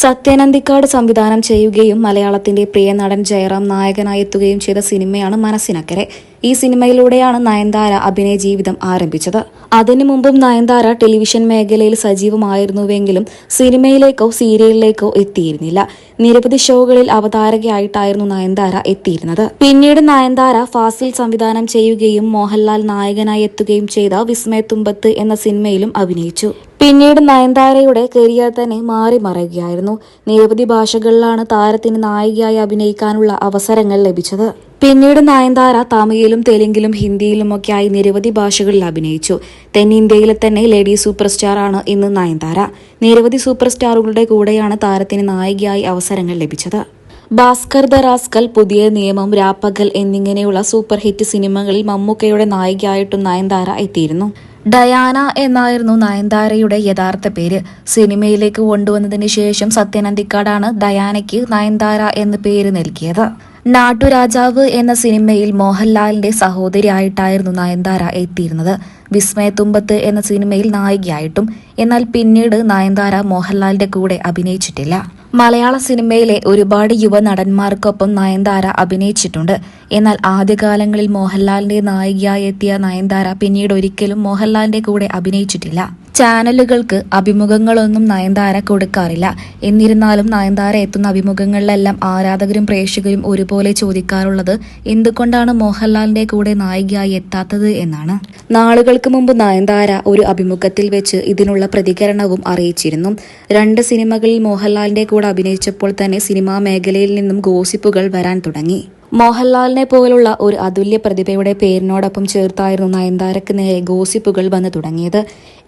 സത്യനന്ദിക്കാട് സംവിധാനം ചെയ്യുകയും മലയാളത്തിന്റെ പ്രിയ നടൻ ജയറാം നായകനായെത്തുകയും ചെയ്ത സിനിമയാണ് മനസ്സിനക്കരെ. ഈ സിനിമയിലൂടെയാണ് നയൻതാര അഭിനയ ജീവിതം ആരംഭിച്ചത്. അതിനു മുമ്പും നയൻതാര ടെലിവിഷൻ മേഖലയിൽ സജീവമായിരുന്നുവെങ്കിലും സിനിമയിലേക്കോ സീരിയലിലേക്കോ എത്തിയിരുന്നില്ല. നിരവധി ഷോകളിൽ അവതാരകയായിട്ടായിരുന്നു നയൻതാര എത്തിയിരുന്നത്. പിന്നീട് നയൻതാര ഫാസിൽ സംവിധാനം ചെയ്യുകയും മോഹൻലാൽ നായകനായി എത്തുകയും ചെയ്ത വിസ്മയത്തുമ്പത്ത് എന്ന സിനിമയിലും അഭിനയിച്ചു. പിന്നീട് നയൻതാരയുടെ കരിയർ തന്നെ മാറി മറയുകയായിരുന്നു. നിരവധി ഭാഷകളിലാണ് താരത്തിന് നായികയായി അഭിനയിക്കാനുള്ള അവസരങ്ങൾ ലഭിച്ചത്. പിന്നീട് നയൻതാര തമിഴിലും തെലുങ്കിലും ഹിന്ദിയിലുമൊക്കെയായി നിരവധി ഭാഷകളിൽ അഭിനയിച്ചു. തെന്നിന്ത്യയിലെ തന്നെ ലേഡി സൂപ്പർ സ്റ്റാർ ആണ് ഇന്ന് നയൻതാര. നിരവധി സൂപ്പർ സ്റ്റാറുകളുടെ കൂടെയാണ് താരത്തിന് നായികയായി അവസരങ്ങൾ ലഭിച്ചത്. ഭാസ്കർ ദ റാസ്കൽ പുതിയ നിയമം രാപ്പകൽ എന്നിങ്ങനെയുള്ള സൂപ്പർ ഹിറ്റ് സിനിമകളിൽ മമ്മൂക്കയുടെ നായികയായിട്ടും നയൻതാര എത്തിയിരുന്നു. ഡയാന എന്നായിരുന്നു നയൻതാരയുടെ യഥാർത്ഥ പേര്. സിനിമയിലേക്ക് കൊണ്ടുവന്നതിന് ശേഷം സത്യനന്ദിക്കാടാണ് ഡയാനയ്ക്ക് നയൻതാര എന്ന പേര് നൽകിയത്. നാട്ടുരാജാവ് എന്ന സിനിമയിൽ മോഹൻലാലിന്റെ സഹോദരിയായിട്ടായിരുന്നു നയൻതാര എത്തിയിരുന്നത്. വിസ്മയത്തുമ്പത്ത് എന്ന സിനിമയിൽ നായികയായിട്ടും എന്നാൽ പിന്നീട് നയൻതാര മോഹൻലാലിന്റെ കൂടെ അഭിനയിച്ചിട്ടില്ല. മലയാള സിനിമയിലെ ഒരുപാട് യുവ നടന്മാർക്കൊപ്പം നയൻതാര അഭിനയിച്ചിട്ടുണ്ട്. എന്നാൽ ആദ്യകാലങ്ങളിൽ മോഹൻലാലിന്റെ നായികയായി എത്തിയ നയൻതാര പിന്നീട് ഒരിക്കലും മോഹൻലാലിന്റെ കൂടെ അഭിനയിച്ചിട്ടില്ല. ചാനലുകൾക്ക് അഭിമുഖങ്ങളൊന്നും നയൻതാര കൊടുക്കാറില്ല. എന്നിരുന്നാലും നയൻതാര എത്തുന്ന അഭിമുഖങ്ങളിലെല്ലാം ആരാധകരും പ്രേക്ഷകരും ഒരുപോലെ ചോദിക്കാറുള്ളത് എന്തുകൊണ്ടാണ് മോഹൻലാലിന്റെ കൂടെ നായികയായി എത്താത്തത് എന്നാണ്. നാളുകൾക്ക് മുമ്പ് നയൻതാര ഒരു അഭിമുഖത്തിൽ വെച്ച് ഇതിനുള്ള പ്രതികരണവും അറിയിച്ചിരുന്നു. രണ്ട് സിനിമകളിൽ മോഹൻലാലിന്റെ കൂടെ അഭിനയിച്ചപ്പോൾ തന്നെ സിനിമാ മേഖലയിൽ നിന്നും ഗോസിപ്പുകൾ വരാൻ തുടങ്ങി. മോഹൻലാലിനെ പോലുള്ള ഒരു അതുല്യ പ്രതിഭയുടെ പേരിനോടൊപ്പം ചേർത്തായിരുന്നു നയൻതാരക്ക് നേരെ ഗോസിപ്പുകൾ വന്നു തുടങ്ങിയത്.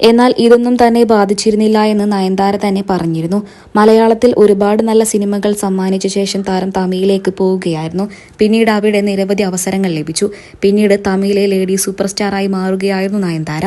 എന്നാൽ ഇതൊന്നും തന്നെ ബാധിച്ചിരുന്നില്ല എന്ന് നയൻതാര തന്നെ പറഞ്ഞിരുന്നു. മലയാളത്തിൽ ഒരുപാട് നല്ല സിനിമകൾ സമ്മാനിച്ച ശേഷം താരം തമിഴിലേക്ക് പോവുകയായിരുന്നു. പിന്നീട് അവിടെ നിരവധി അവസരങ്ങൾ ലഭിച്ചു. പിന്നീട് തമിഴിലെ ലേഡി സൂപ്പർ സ്റ്റാറായി മാറുകയായിരുന്നു നയൻതാര.